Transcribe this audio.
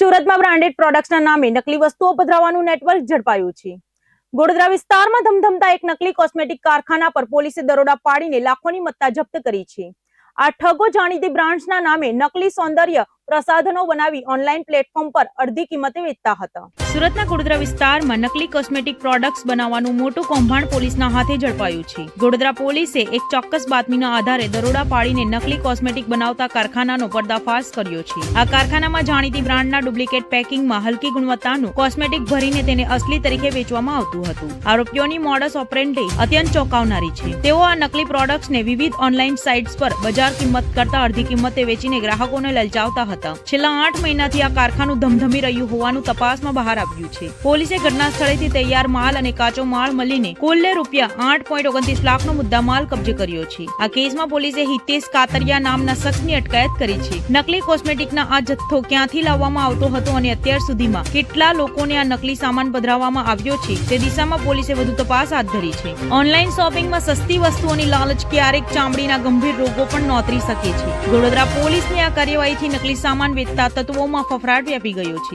સુરતમાં બ્રાન્ડેડ પ્રોડક્ટ્સના નામે નકલી વસ્તુઓ પધરાવવાનું નેટવર્ક ઝડપાયું છે. ગોડોદરા વિસ્તારમાં ધમધમતા એક નકલી કોસ્મેટિક કારખાના પર પોલીસે દરોડા પાડીને લાખોની મત્તા જપ્ત કરી છે. આ ઠગો જાણીતી બ્રાન્ડ્સના નામે નકલી સૌંદર્ય પ્રસાધનો બનાવી ઓનલાઈન પ્લેટફોર્મ પર અડધી કિંમતે વેચતા હતા. સુરતના ગોડોદરા વિસ્તારમાં નકલી કોસ્મેટિક પ્રોડક્ટ્સ બનાવવાનું મોટું કૌભાંડ પોલીસના હાથે ઝડપાયું છે. ગોડોદરા પોલીસે એક ચોક્કસ બાતમીના આધારે દરોડા પાડીને નકલી કોસ્મેટિક બનાવતા કારખાનાનો પર્દાફાશ કર્યો છે. આ કારખાનામાં જાણીતી બ્રાન્ડના ડુપ્લિકેટ પેકિંગમાં હલકી ગુણવત્તાનું કોસ્મેટિક ભરીને તેને અસલી તરીકે વેચવામાં આવતું હતું. આરોપીઓની મોડસ ઓપરેન્ડે અત્યંત ચોંકાવનારી છે. તેઓ આ નકલી પ્રોડક્ટ્સને વિવિધ ઓનલાઈન સાઇટ્સ પર બજાર કિંમત કરતા અડધી કિંમતે વેચીને ગ્રાહકોને લલચાવતા હતા. છેલ્લા આઠ મહિનાથી આ કારખાનું ધમધમી રહ્યું હોવાનું તપાસમાં બહાર આવ્યું છે. પોલીસે ઘટના સ્થળેથી તૈયાર માલ અને કાચો માલ મળીને કુલ્લે રૂપિયા આઠ પોઈન્ટ ઓગણત્રીસ લાખનો મુદ્દા માલ કબજે કર્યો છે. આ કેસમાં પોલીસે હિતેશ કાતરિયા નામના શખ્સની અટકાયત કરી છે. નકલી કોસ્મેટિકના આ જથ્થો ક્યાંથી લાવવામાં આવતો હતો અને અત્યાર સુધીમાં કેટલા લોકોને આ નકલી સામાન પધરાવવામાં આવ્યો છે, તે દિશામાં પોલીસે વધુ તપાસ હાથ ધરી છે. ઓનલાઈન શોપિંગમાં સસ્તી વસ્તુઓની લાલચ ક્યારેક ચામડીના ગંભીર રોગો પણ નોતરી શકે છે. વડોદરા પોલીસની આ કાર્યવાહીથી નકલી સામાન વેચતા તત્વોમાં ફફડાટ વ્યાપી ગયો છે.